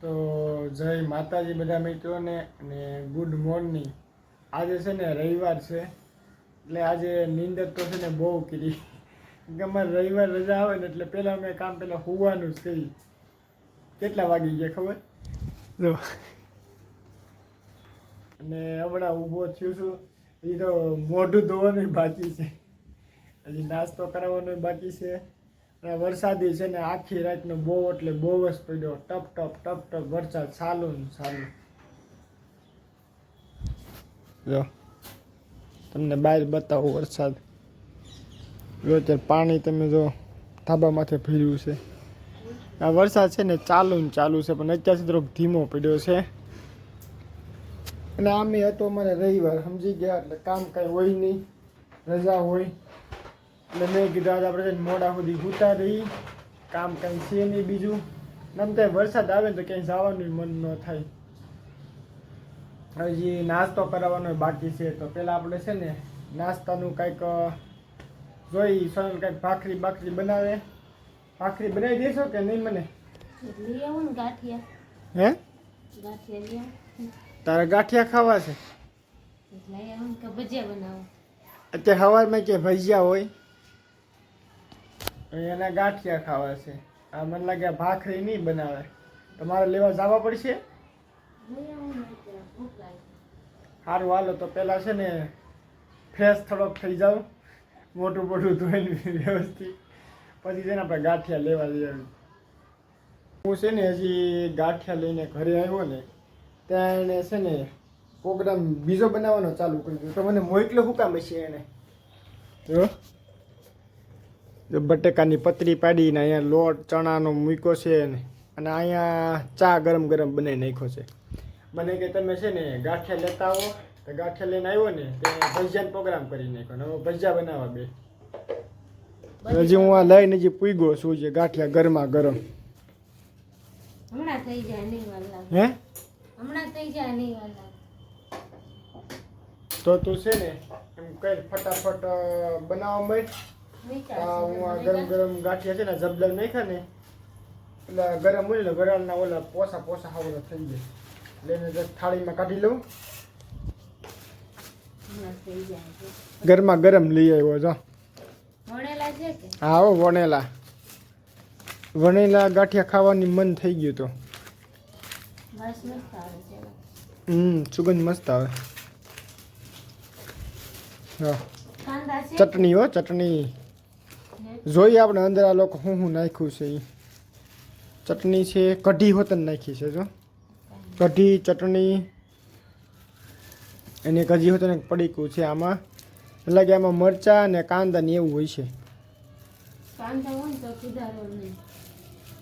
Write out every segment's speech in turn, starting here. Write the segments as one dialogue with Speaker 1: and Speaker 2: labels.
Speaker 1: તો જય માતાજી બધા મિત્રોને અને ગુડ મોર્નિંગ આજે છે ને રવિવાર છે એટલે આજે નીંદર તો છે ને બહુ કરી કે અમારે રવિવાર રજા આવે ને એટલે પહેલાં અમે કામ પહેલાં હોવાનું જ કરી કેટલા વાગી ગયા ખબર? જો. અને હમણાં ઊભો થયું છું એ તો મોઢું ધોવાનું બાકી છે. હજી નાસ્તો કરાવવાનો બાકી છે. અને વરસાદી છે ને આખી રાતનો બહુ એટલે બહુ જ પડ્યો. ટપ ટપ ટપ ટપ, વરસાદ ચાલુ ને ચાલુ. જો. તમને બહાર બતાવો વરસાદ. જો અત્યારે પાણી તમે જો ધાબામાંથી માથે ભર્યું છે. આ વરસાદ છે ને ચાલુ ને ચાલુ છે, પણ અત્યાર સુધી થોડોક ધીમો પડ્યો છે. અને આમે હતો મને રવિવાર, સમજી ગયા? એટલે કામ કાંઈ હોય નહીં, રજા હોય. એટલે મેં કીધું આજે આપણે મોડા સુધી સૂતા રહી કામ કંઈ છે નહીં બીજું. નમ થાય વરસાદ આવે ને તો ક્યાંય જવાનું મન ન થાય. હજી નાસ્તો કરાવવાનો બાકી છે તો પહેલાં આપણે છે ને નાસ્તાનું કાંઈક જોઈ સોનલ કાંઈક ભાખરી બાખરી બનાવે. ભાખરી બનાવી દેશો કે નહીં મને? હે? તારે ગાંઠિયા ખાવા છે? અત્યારે સવારમાં કે ભજીયા હોય? એના ગાંઠિયા ખાવા છે. આ મને લાગે ભાખરી નહીં બનાવે. તમારે લેવા જવા પડશે? સારું હાલો, તો પહેલાં છે ને ફ્રેશ થોડોક થઈ જાવ. મોટું મોટું ધોઈને વ્યવસ્થિત. પછી છે ને આપણે ગાંઠિયા લેવા જઈએ. હું છે ને હજી ગાંઠિયા લઈને ઘરે આવ્યો ને, ત્યાં એને છે ને પ્રોગ્રામ બીજો બનાવવાનો ચાલુ કરી દીધો તો મને મોકલો શું કામ હશે એને? જો બટેકાની પતરી પાડીને અહીંયા લોટ ચણાનો મૂક્યો છે અને અહીંયા ચા ગરમ ગરમ બનાવી નાખ્યો છે. મને કે તમે છે ને ગાંઠિયા લેતા આવો તો ગાંઠિયા લઈને આવ્યો ને તે ભજીયાનો પ્રોગ્રામ કરી નાખ્યો ને હવે ભજીયા બનાવવા બે. હજી હું આ લઈને હજી પૂગ્યો છું જે ગાંઠિયા ગરમા ગરમ.
Speaker 2: હમણાં થઈ જાય નહીં
Speaker 1: હે?
Speaker 2: હમણાં થઈ જાય નહીં
Speaker 1: તો તું છે ને એમ કઈ ફટાફટ બનાવવા માંડ. હું આ ગરમ ગરમ ગાંઠિયા છે ને જબદલ નાખ્યા ને એટલે ગરમ હોય ને ગરાળના ઓલા પોસા પોસા હાવડા થઈ જાય. લઈને જસ્ટ થાળીમાં કાઢી લઉં. ગરમા ગરમ લઈ આવ્યો જો. હા વણેલા. વણેલા ગાંઠિયા ખાવાની મન થઈ ગયું તો. હમ સુગંધ મસ્ત આવે. હા ચટણી હો ચટણી. જોઈએ આપણે અંદર આ લોકો શું શું નાખ્યું છે એ ચટણી છે કઢી હોતન નાખી છે જો. કઢી ચટણી અને કઢી હોતન એક પડીકું છે આમાં. એટલે કે આમાં મરચાં અને કાંદા ને એવું હોય છે.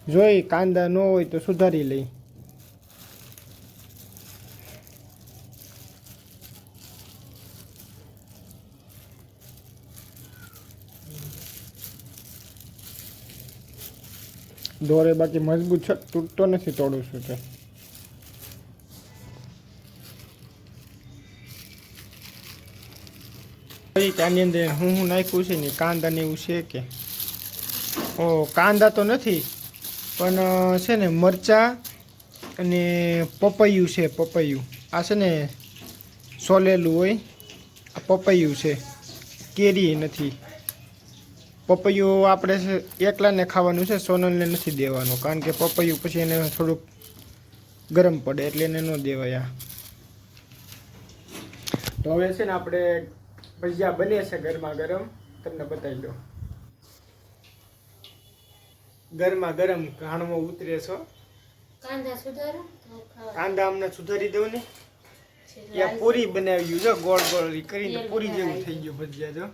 Speaker 1: જોઈ કાંદા ન હોય તો સુધારી લઈ. દોરે બાકી મજબૂત છે. તૂટતો નથી તોડું છું તે. આની અંદર હું હું નાખ્યું છે ને કાંદા ને એવું છે કે. ઓ, કાંદા તો નથી, પણ છે ને, મરચાં અને પપૈયું છે, પપૈયું. આ છે ને, સોલેલું હોય. આ પપૈયું છે. કેરી નથી. પપૈયું આપણે એકલાને ખાવાનું છે સોનલને નથી દેવાનું. કારણ કે પપૈયું પછી એને થોડુંક ગરમ પડે એટલે એને ન દેવાય. તો હવે છે ને આપણે ભજીયા બને છે ગરમા ગરમ. તમને બતાવી દો ગરમા ગરમ ઘાણવો ઉતરે છો.
Speaker 2: કાંદા સુધારો
Speaker 1: કાંદા અમને સુધારી દઉં ને. ત્યાં પૂરી બનાવ્યું છે ગોળ ગોળ કરીને પૂરી જેવું થઈ ગયું ભજીયા જો.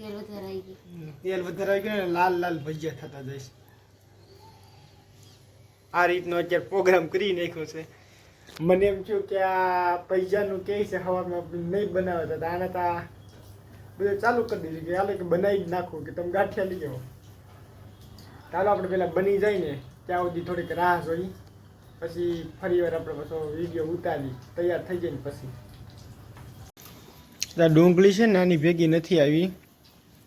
Speaker 2: તેલ વધારે આવી ગયું.
Speaker 1: તેલ વધારે આવી ગયું ને લાલ લાલ ભજીયા થતા જઈશ આ રીતનો અત્યારે પ્રોગ્રામ કરી નાખ્યો છે. મને એમ થયું કે આ પૈસાનું કે છે હવામાં નહીં બનાવતા હતા આને તો બધું ચાલુ કરી દીધું કે હાલો કે બનાવી જ નાખું કે તમે ગાંઠિયા લઈ આવો. ચાલો આપણે પેલા બની જાય ને ત્યાં સુધી થોડીક રાહ જોઈ. પછી ફરી વાર આપણે પાછો વીડિયો ઉતારી તૈયાર થઈ જાય ને પછી. ડુંગળી છે ને આની ભેગી નથી આવી.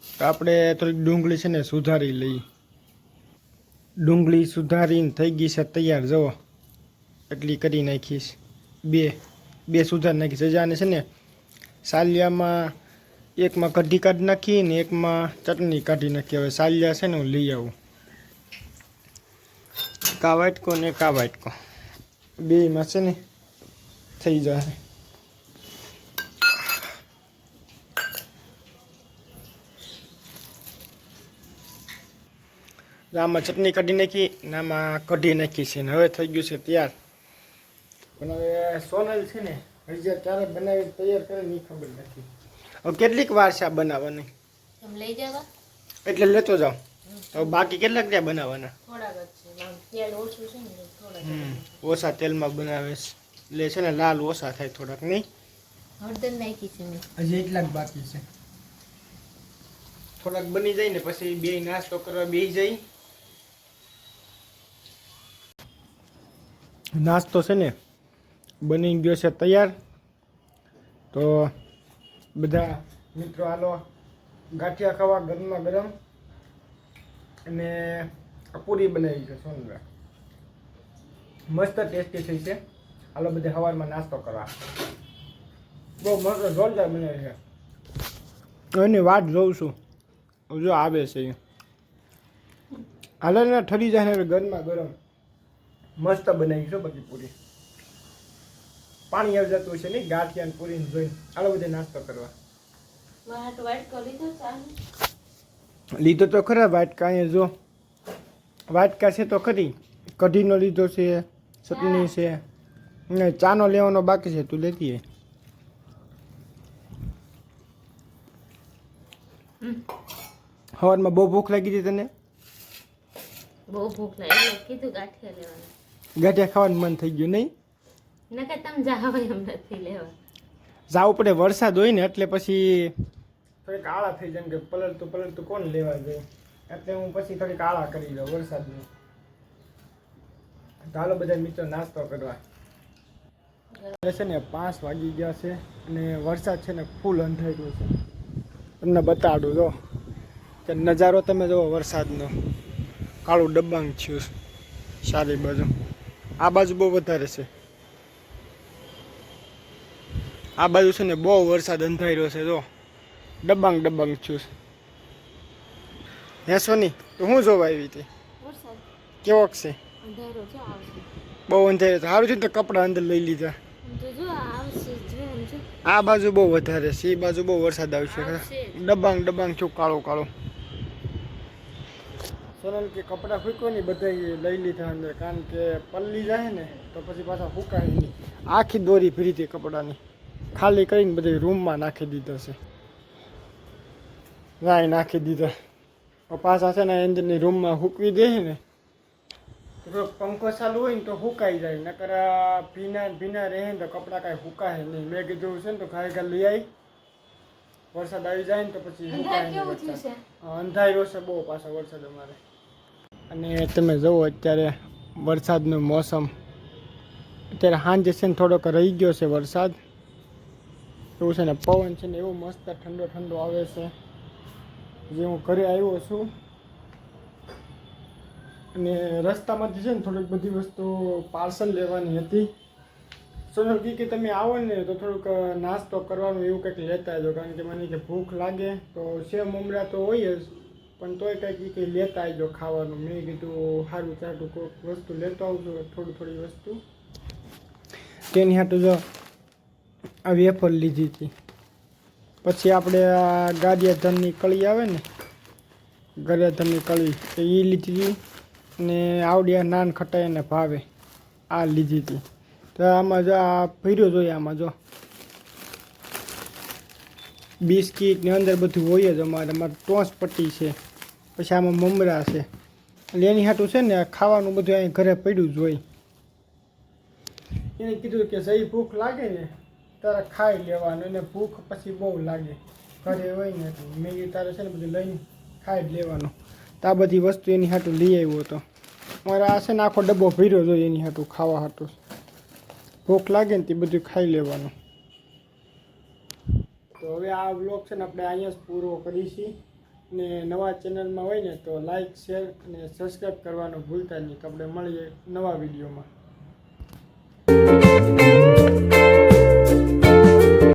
Speaker 1: તો આપણે થોડીક ડુંગળી છે ને સુધારી લઈ ડુંગળી સુધારીને થઈ ગઈ છે તૈયાર જવો એટલી કરી નાખીશ બે બે સુધાર નાખીશ હજાને છે ને, સાલિયામાં એકમાં કઢી કાઢી નાખી ને એકમાં ચટણી કાઢી નાખી. હવે સાલિયા છે ને હું લઈ આવું. કા વાટકો ને કા વાટકો બેમાં છે ને, થઈ જાય આમાં ચટણી કાઢી નાખી ને આમાં કઢી નાખી છે ને હવે થઈ ગયું છે તૈયાર. પણ હવે સોનલ છે ને હજી ક્યારે બનાવી તૈયાર કરે ની ખબર નથી. હવે કેટલીક વાર છે આ બનાવવાની?
Speaker 2: લઈ જવા
Speaker 1: એટલે લેતો જાઉં તો બાકી કેટલાક ત્યાં બનાવવાના?
Speaker 2: ઓછું
Speaker 1: તેલમાં બનાવે એટલે છે ને લાલ ઓછા થાય થોડાક નહીં
Speaker 2: હળદર નાખી છે
Speaker 1: હજી એટલાક બાકી છે. થોડાક બની જાય ને પછી બે નાસ્તો કરવા બેસી જાય. નાસ્તો છે ને બની ગયો છે તૈયાર. તો બધા મિત્રો હાલો, ગાંઠિયા ખાવા ગરમમાં ગરમ અને પૂરી બનાવી છે સોનરા. મસ્ત ટેસ્ટી થઈ છે. હાલો બધે સવારમાં નાસ્તો કરવા. બહુ મસ્ત જોરદાર બનાવી છે. એની વાટ જોઉં છું. જો આવે છે. હાલે ને, ઠરી જાય ને ગરમા ગરમ. મસ્ત બનાવી છે બધી પૂરી. પાણી આવી જતું છે નહીં ગાંઠિયા ને પૂરી જોઈને. હાલો બધે નાસ્તો કરવા.
Speaker 2: વાટ વાટ કરી લીધો ચાલુ
Speaker 1: લીધો તો ખરા વાટકા અહીંયા જો. વાટકા છે તો ખરી. કઢીનો લીધો છે ચટણી છે. ને ચાનો લેવાનો બાકી છે તું લેતી આય. સવારમાં બહુ ભૂખ લાગી હતી તને?
Speaker 2: બહુ ભૂખ લાગી. એટલે કીધું ગાંઠિયા લેવાના.
Speaker 1: ગાંઠિયા ખાવાનું મન થઈ ગયું નહીં.
Speaker 2: નકર તમે જાવ એમ નથી લેવા.
Speaker 1: જાવ પડે વરસાદ હોય ને એટલે પછી થોડીક આળા થઈ જાય કે પલળતું પલળતું કોણ લેવા જાય? એટલે હું પછી થોડીક આળા કરી દઉં વરસાદની. ચાલો બધા મિત્રો નાસ્તો કરવા. છે ને પાંચ વાગી ગયા છે અને વરસાદ છે ને ફૂલ અંધાર્યો છે. તમને બતાડું જો. કે નજારો તમે જુઓ વરસાદનો. કાળું ડબ્બાંગ થયું છે. સારી બાજુ. આ બાજુ બહુ વધારે છે. આ બાજુ છે ને બહુ વરસાદ અંધાર્યો છે જો. ડબ્બાંગ ડબ્બાંગ થયું છે. હે સોની તો હું જોવા આવી હતી? કેવોક છે?
Speaker 2: અંધારો
Speaker 1: બહુ અંધાર્યો છે. સારું છે તો કપડાં અંદર લઈ લીધા. આ બાજુ બહુ વધારે છે. એ બાજુ બહુ વરસાદ આવશે.
Speaker 2: છે
Speaker 1: ડબ્બાંગ ડબ્બાંગ છું કાળો કાળો. સોનલ કે કપડાં ફૂકો ને બધા લઈ લીધા અંદર કારણ કે પલ્લી જાય ને તો પછી પાછા ફૂકાય નહીં. આખી દોરી ફરી હતી કપડાની. ખાલી કરીને બધી રૂમમાં નાખી દીધા છે. રાય નાખી દીધા. પાછા છે ને અંદરની રૂમમાં હૂકવી દે ને. પંખો ચાલુ હોય ને તો હુકાઈ જાય નકર ભીના ભીના રહે ને તો કપડાં કાંઈ હુકાય નહીં. મેં કીધું છે ને તો ખાઈ ઘર લઈ આવી વરસાદ આવી જાય ને તો પછી નહીં અંધાર્યો છે? બહુ પાછો વરસાદ અમારે. અને તમે જુઓ અત્યારે વરસાદનું મોસમ. અત્યારે સાંજે છે ને થોડોક રહી ગયો છે વરસાદ. એવું છે ને પવન છે ને એવો મસ્ત ઠંડો ઠંડો આવે છે. જે હું ઘરે આવ્યો છું. અને રસ્તામાંથી છે ને થોડીક બધી વસ્તુ પાર્સલ લેવાની હતી. સોનલ, કી કે તમે આવો ને તો થોડુંક નાસ્તો કરવાનું એવું કંઈક લેતા આવજો. કારણ કે મને કે ભૂખ લાગે તો સેવ મમરા તો હોય જ. પણ તોય કંઈક કંઈ લેતા આવજો ખાવાનું. મેં કીધું સારું ચાટું કોઈક વસ્તુ લેતો આવજો, થોડી થોડી વસ્તુ. તેની હાટું જો આ વેફર લીધી હતી. પછી આપણે આ ગાડિયાધરની કળી આવે ને ગાડિયાધરની કળી એ લીધી હતી ને આવડિયા નાન ખટાઈ અને ભાવે. આ લીધી હતી. તો આમાં જો આ ભર્યો જોઈએ આમાં જો. બિસ્કીટ ને અંદર બધું હોય જ અમારે. અમારે ટોસ પટ્ટી છે, પછી આમાં મમરા છે. એટલે એની હાટું છે ને, ખાવાનું બધું અહીં ઘરે પડ્યું જ હોય. એને કીધું કે જઈ ભૂખ લાગે ને, તારે ખાઈ લેવાનું એને ભૂખ પછી બહુ લાગે. ઘરે હોય ને મેં તારે છે ને બધું લઈને ખાઈ જ લેવાનું. તો આ બધી વસ્તુ એની હાટું લઈ આવ્યો હતો. મારે આ છે ને આખો ડબ્બો ભર્યો જોઈએ એની હાટું ખાવા હાટું. ભૂખ લાગે ને તે બધું ખાઈ લેવાનું. તો હવે આ વ્લોગ છે ને આપણે અહીંયા જ પૂરો કરીશું. ને નવા ચેનલમાં હોય ને તો લાઈક શેર અને સબસ્ક્રાઈબ કરવાનું ભૂલતા નહીં, તો આપણે મળીએ નવા વિડીયોમાં